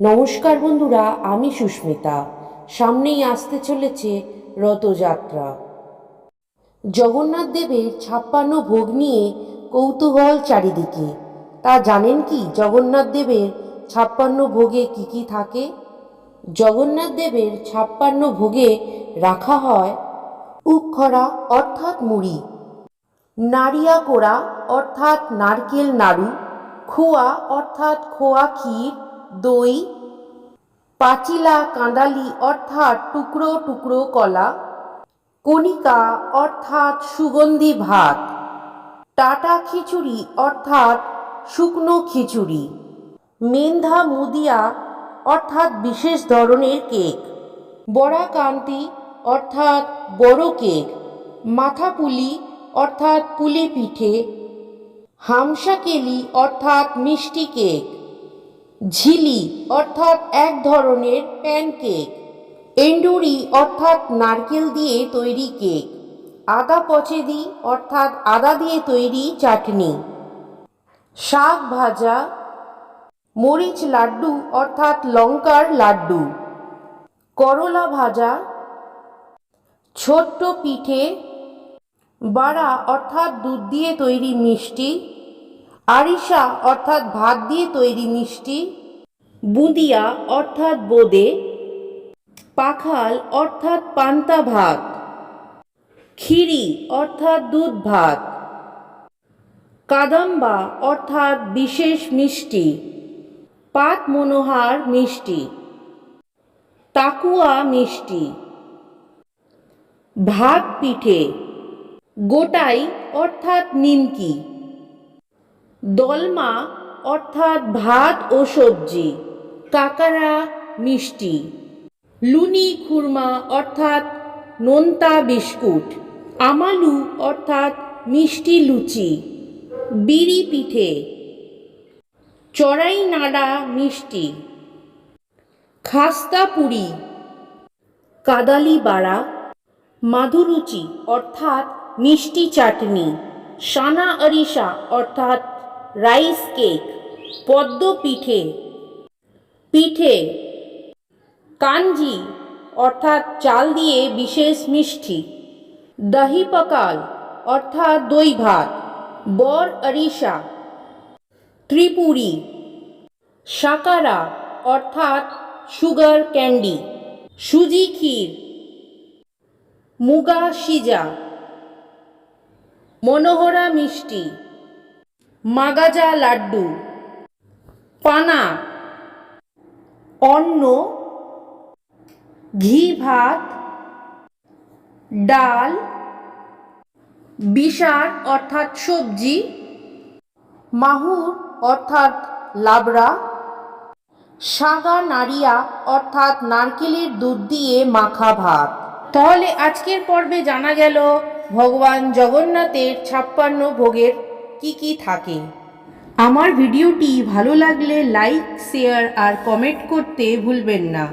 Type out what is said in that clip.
নমস্কার বন্ধুরা, আমি সুস্মিতা। সামনেই আসতে চলেছে রথযাত্রা। জগন্নাথ দেবের ছাপ্পান্ন ভোগ নিয়ে কৌতূহল চারিদিকে। তা জানেন কি জগন্নাথ দেবের ছাপ্পান্ন ভোগে কি কি থাকে? জগন্নাথ দেবের ছাপ্পান্ন ভোগে রাখা হয় উক্ষরা অর্থাৎ মুড়ি। নারিয়া কোড়া, অর্থাৎ নারকেল নাড়ু। খোয়া, অর্থাৎ খোয়া ক্ষীর। দই পাচিলা কাঁদালি অর্থাৎ টুকরো টুকরো কলা, কণিকা অর্থাৎ সুগন্ধি ভাত, টাটা খিচুড়ি অর্থাৎ শুকনো খিচুড়ি, মেন্ধা মুদিয়া অর্থাৎ বিশেষ ধরনের কেক, বড়া কান্তি অর্থাৎ বড় কেক মাথা পুলি অর্থাৎ পুলি পিঠে হামসা কেলি অর্থাৎ মিষ্টি কেক। ঝিলি অর্থাৎ এক ধরনের প্যানকেক। এন্ডুরি অর্থাৎ নারকেল দিয়ে তৈরি কেক। আদা পচেদি অর্থাৎ আদা দিয়ে তৈরি চাটনি। শাক ভাজা, মরিচ লাড্ডু অর্থাৎ লঙ্কার লাড্ডু। করলা ভাজা, ছোট্ট পিঠে বাড়া অর্থাৎ দুধ দিয়ে তৈরি মিষ্টি। আরিসা অর্থাৎ ভাত দিয়ে তৈরি মিষ্টি, বুঁদিয়া অর্থাৎ বোদে, পাখাল অর্থাৎ পান্তা ভাত খিরি অর্থাৎ দুধ ভাত, কাদাম্বা অর্থাৎ বিশেষ মিষ্টি, পাত মনোহার মিষ্টি, তাকুয়া মিষ্টি, ভাত পিঠে, গোটাই অর্থাৎ নিমকি। দলমা অর্থাৎ ভাত ও সবজি কাকারা মিষ্টি। লুনি খুরমা অর্থাৎ নোনতা বিস্কুট, আমালু অর্থাৎ মিষ্টি লুচি। বিড়ি পিঠে, চড়াই নাড়া মিষ্টি। খাস্তা পুরি, কাদালি বাড়া, মাধুরুচি অর্থাৎ মিষ্টি চাটনি, সানা আরিসা অর্থাৎ রাইস কেক, পদ্ম পিঠে পিঠে, কাঞ্জি, অর্থাৎ চাল দিয়ে বিশেষ মিষ্টি, দহি পকাল, অর্থাৎ দই ভাত, বর আরিসা ত্রিপুরি, সাকারা, অর্থাৎ সুগার ক্যান্ডি, সুজি ক্ষীর, মুগা সিজা, মনোহরা মিষ্টি। মাগাজা লাড্ডু। পানা। অন্ন। ঘি ভাত। ডাল। বিশার অর্থাৎ সবজি। মাহুর অর্থাৎ লাবড়া। সাগা নারিয়া অর্থাৎ নারকেলের দুধ দিয়ে মাখা ভাত। তাহলে আজকের পর্বে জানা গেল ভগবান জগন্নাথের ছাপ্পান্ন ভোগের কি কি থাকে? আমার ভিডিওটি ভালো লাগলে লাইক শেয়ার আর কমেন্ট করতে ভুলবেন না।